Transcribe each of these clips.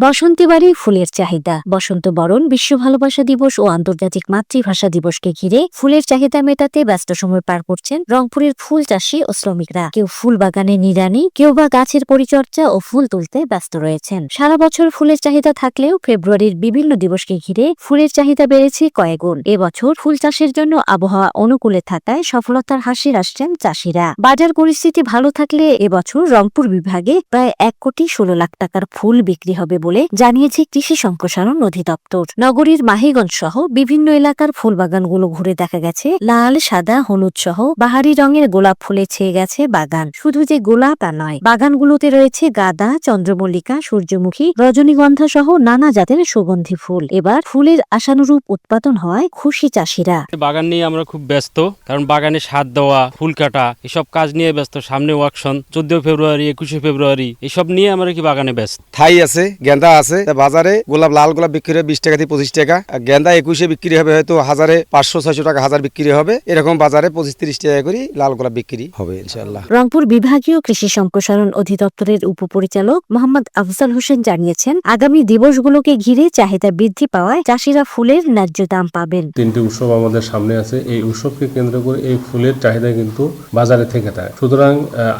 বসন্তে বাড়ি ফুলের চাহিদা। বসন্ত বরণ বিশ্ব ভালোবাসা দিবস ও আন্তর্জাতিক মাতৃভাষা দিবসকে ঘিরে ফুলের চাহিদা মেটাতে ব্যস্ত সময় পার করছেন রংপুরের ফুল চাষী ও শ্রমিকরা। কেউ ফুল বাগানে নিরানি কেউ বা গাছের পরিচর্যা ও ফুল তুলতে ব্যস্ত রয়েছেন। সারা বছর ফুলের চাহিদা থাকলেও ফেব্রুয়ারির বিভিন্ন দিবসকে ঘিরে ফুলের চাহিদা বেড়েছে কয়েকগুণ। এবছর ফুল চাষের জন্য আবহাওয়া অনুকূলে থাকায় সফলতার হাসির আসছেন চাষিরা। বাজার পরিস্থিতি ভালো থাকলে এবছর রংপুর বিভাগে প্রায় এক কোটি ষোলো লাখ টাকার ফুল বিক্রি হবে বলে জানিয়েছে কৃষি সম্প্রসারণ অধিদপ্তর। নগরীর মাহিগঞ্জ সহ বিভিন্ন এলাকার ফুল বাগানগুলো ঘুরে দেখা গেছে। লাল সাদা হলুদ সহ বাহারি রঙের গোলাপ ফুলে ছেয়ে গেছে বাগান। শুধু যে গোলাপ তা নয় বাগানগুলোতে রয়েছে গাঁদা চন্দ্রমল্লিকা সূর্যমুখী রজনীগন্ধা সহ নানা জাতের সুগন্ধি ফুল। এবার ফুলের আশানুরূপ উৎপাদন হওয়ায় খুশি চাষিরা। বাগান নিয়ে আমরা খুব ব্যস্ত কারণ বাগানে সার দেওয়া ফুল কাটা এসব কাজ নিয়ে ব্যস্ত। সামনে ওয়াকশন চোদ্দ ফেব্রুয়ারি একুশে ফেব্রুয়ারি এসব নিয়ে আমরা কি বাগানে ব্যস্ত? থাই আছে গেন্দা আছে। বাজারে গোলাপ লাল গোলাপ বিক্রি হবে বিশ টাকা থেকে পঁচিশ টাকা। আর গেন্দা একুশে বিক্রি হবে হয়তো হাজারে পাঁচশো ছয়শো টাকা হাজার বিক্রি হবে। এরকম বাজারে পঁচিশ তিরিশ টাকা করে লাল গোলাপ বিক্রি হবে ইনশাল্লাহ রংপুর বিভাগীয় কৃষি সম্প্রসারণ অধিদপ্তরের উপপরিচালক মোহাম্মদ আফজাল হোসেন জানিয়েছেন আগামী দিবসগুলোকে ঘিরে চাহিদা বৃদ্ধি পাওয়ায় চাষিরা ফুলের ন্যায্য দাম পাবেন। তিনটি উৎসব আমাদের সামনে আছে। এই উৎসবকে কেন্দ্র করে এই ফুলের চাহিদা কিন্তু বাজারে থেকে থাকে। সুতরাং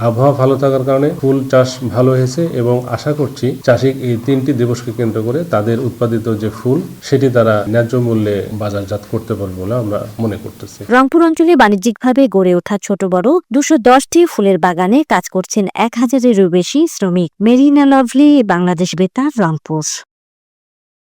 আবহাওয়া ভালো থাকার কারণে ফুল চাষ ভালো হয়েছে এবং আশা করছি চাষি এই তিনটি দিবসকে কেন্দ্র করে তাদের উৎপাদিত যে ফুল, সেটি তারা ন্যায্য মূল্যে বাজারজাত করতে পারবে বলে আমরা মনে করতেছি। রংপুর অঞ্চলে বাণিজ্যিকভাবে গড়ে ওঠা ছোট বড় দুশো দশটি ফুলের বাগানে কাজ করছেন এক হাজারেরও বেশি শ্রমিক। মেরিনা লভলি, বাংলাদেশ বেতার, রংপুর।